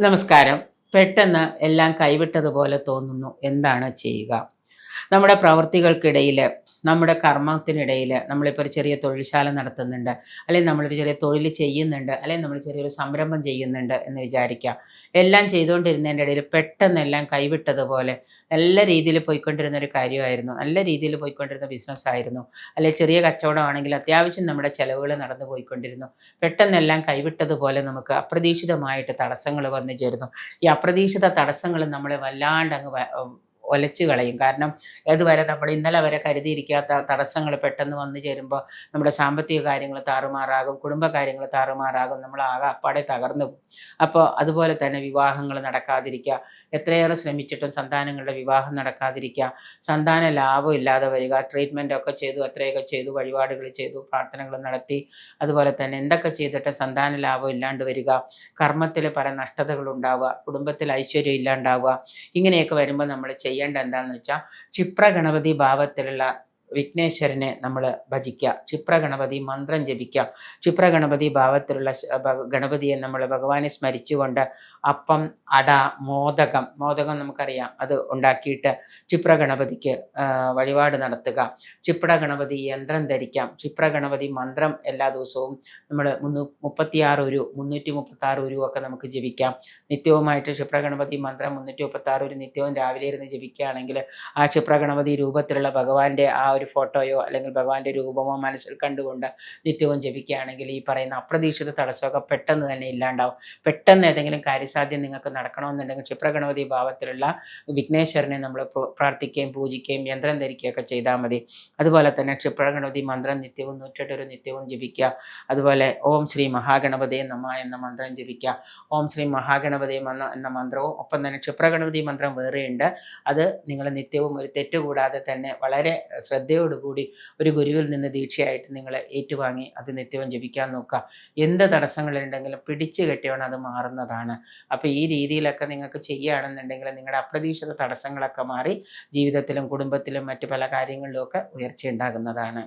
നമസ്കാരം. പെട്ടെന്ന് എല്ലാം കൈവിട്ടതുപോലെ തോന്നുന്നു. എന്താണ് ചെയ്യുക? നമ്മുടെ പ്രവർത്തികൾക്കിടയിൽ നമ്മുടെ കർമ്മത്തിനിടയിൽ നമ്മളിപ്പോൾ ഒരു ചെറിയ തൊഴിൽശാല നടത്തുന്നുണ്ട് അല്ലെങ്കിൽ നമ്മളൊരു ചെറിയ തൊഴിൽ ചെയ്യുന്നുണ്ട് അല്ലെങ്കിൽ നമ്മൾ ചെറിയൊരു സംരംഭം ചെയ്യുന്നുണ്ട് എന്ന് വിചാരിക്കുക എല്ലാം ചെയ്തുകൊണ്ടിരുന്നതിന്റെ ഇടയിൽ പെട്ടെന്നെല്ലാം കൈവിട്ടതുപോലെ നല്ല രീതിയിൽ പോയിക്കൊണ്ടിരുന്ന ഒരു കാര്യമായിരുന്നു. നല്ല രീതിയിൽ പോയിക്കൊണ്ടിരുന്ന ബിസിനസ് ആയിരുന്നു. അല്ലെങ്കിൽ ചെറിയ കച്ചവടമാണെങ്കിൽ അത്യാവശ്യം നമ്മുടെ ചിലവുകൾ നടന്നു പോയിക്കൊണ്ടിരുന്നു. പെട്ടെന്നെല്ലാം കൈവിട്ടതുപോലെ നമുക്ക് അപ്രതീക്ഷിതമായിട്ട് തടസ്സങ്ങൾ വന്നു ചേരുന്നു. ഈ അപ്രതീക്ഷിത തടസ്സങ്ങൾ നമ്മളെ വല്ലാണ്ട് അങ്ങ് ഒലച്ചു കളയും. കാരണം ഇതുവരെ നമ്മൾ ഇന്നലെ വരെ കരുതിയിരിക്കാത്ത തടസ്സങ്ങൾ പെട്ടെന്ന് വന്നു ചേരുമ്പോൾ നമ്മുടെ സാമ്പത്തിക കാര്യങ്ങൾ താറുമാറാകും കുടുംബകാര്യങ്ങൾ താറുമാറാകും നമ്മൾ ആകെ അപ്പാടെ തകർന്നു അപ്പോൾ അതുപോലെ തന്നെ വിവാഹങ്ങൾ നടക്കാതിരിക്കുക എത്രയേറെ ശ്രമിച്ചിട്ടും സന്താനങ്ങളുടെ വിവാഹം നടക്കാതിരിക്കുക സന്താന ലാഭം ഇല്ലാതെ വരിക ട്രീറ്റ്മെന്റ് ഒക്കെ ചെയ്തു അത്രയൊക്കെ ചെയ്തു വഴിപാടുകൾ ചെയ്തു പ്രാർത്ഥനകൾ നടത്തി അതുപോലെ തന്നെ എന്തൊക്കെ ചെയ്തിട്ട് സന്താന ലാഭം ഇല്ലാണ്ട് വരിക കർമ്മത്തിൽ പല നഷ്ടതകൾ ഉണ്ടാവുക കുടുംബത്തിൽ ഐശ്വര്യം ഇല്ലാണ്ടാവുക ഇങ്ങനെയൊക്കെ വരുമ്പോൾ നമ്മൾ ചെയ്യേണ്ട എന്താണെന്ന് വെച്ചാൽ ക്ഷിപ്രഗണപതി ഭാവത്തിലുള്ള വിഘ്നേശ്വരനെ നമ്മൾ ഭജിക്കുക ക്ഷിപ്രഗണപതി മന്ത്രം ജപിക്കുക ക്ഷിപ്രഗണപതി ഭാവത്തിലുള്ള ഗണപതിയെ നമ്മൾ ഭഗവാനെ സ്മരിച്ചുകൊണ്ട് അപ്പം അട മോദകം മോദകം നമുക്കറിയാം. അത് ഉണ്ടാക്കിയിട്ട് ക്ഷിപ്രഗണപതിക്ക് വഴിപാട് നടത്തുക. ക്ഷിപ്രഗണപതി യന്ത്രം ധരിക്കാം. ക്ഷിപ്രഗണപതി മന്ത്രം എല്ലാ ദിവസവും നമ്മൾ മുന്നൂ മുപ്പത്തിയാറ് ഒരു മുന്നൂറ്റി മുപ്പത്തി ആറ് ഒരു ഒക്കെ നമുക്ക് ജപിക്കാം. നിത്യവുമായിട്ട് ക്ഷിപ്രഗണപതി മന്ത്രം മുന്നൂറ്റി മുപ്പത്തി ആറ് ഒരു നിത്യവും രാവിലെ ഇരുന്ന് ജപിക്കുകയാണെങ്കിൽ ആ ക്ഷിപ്രഗണപതി രൂപത്തിലുള്ള ഭഗവാന്റെ ആ ഒരു ഫോട്ടോയോ അല്ലെങ്കിൽ ഭഗവാന്റെ രൂപമോ മനസ്സിൽ കണ്ടുകൊണ്ട് നിത്യവും ജപിക്കുകയാണെങ്കിൽ ഈ പറയുന്ന അപ്രതീക്ഷിത തടസ്സമൊക്കെ പെട്ടെന്ന് തന്നെ ഇല്ലാണ്ടാവും. പെട്ടെന്ന് ഏതെങ്കിലും കാര്യസാധ്യം നിങ്ങൾക്ക് നടക്കണമെന്നുണ്ടെങ്കിൽ ക്ഷിപ്രഗണപതി ഭാവത്തിലുള്ള വിഘ്നേശ്വരനെ നമ്മൾ പ്രാർത്ഥിക്കുകയും പൂജിക്കുകയും യന്ത്രം ധരിക്കുകയൊക്കെ ചെയ്താൽ മതി. അതുപോലെ തന്നെ ക്ഷിപ്രഗണപതി മന്ത്രം നിത്യവും നൂറ്റെട്ടൊരു നിത്യവും ജപിക്കുക. അതുപോലെ ഓം ശ്രീ മഹാഗണപതേ നമ എന്ന മന്ത്രം ജപിക്കുക. ഓം ശ്രീ മഹാഗണപതി എന്ന മന്ത്രവും ഒപ്പം തന്നെ ക്ഷിപ്രഗണപതി മന്ത്രം വേറെയുണ്ട്. അത് നിങ്ങൾ നിത്യവും ഒരു തെറ്റുകൂടാതെ തന്നെ വളരെ ശ്രദ്ധയോടുകൂടി ഒരു ഗുരുവിൽ നിന്ന് ദീക്ഷയായിട്ട് നിങ്ങൾ ഏറ്റുവാങ്ങി അത് നിത്യവും ജപിക്കാൻ നോക്കുക. എന്ത് തടസ്സങ്ങളുണ്ടെങ്കിലും പിടിച്ചു കെട്ടിയാണ് അത് മാറുന്നതാണ്. അപ്പോൾ ഈ രീതിയിലൊക്കെ നിങ്ങൾക്ക് ചെയ്യുകയാണെന്നുണ്ടെങ്കിൽ നിങ്ങളുടെ അപ്രതീക്ഷിത തടസ്സങ്ങളൊക്കെ മാറി ജീവിതത്തിലും കുടുംബത്തിലും മറ്റു പല കാര്യങ്ങളിലും ഒക്കെ ഉയർച്ച ഉണ്ടാകുന്നതാണ്.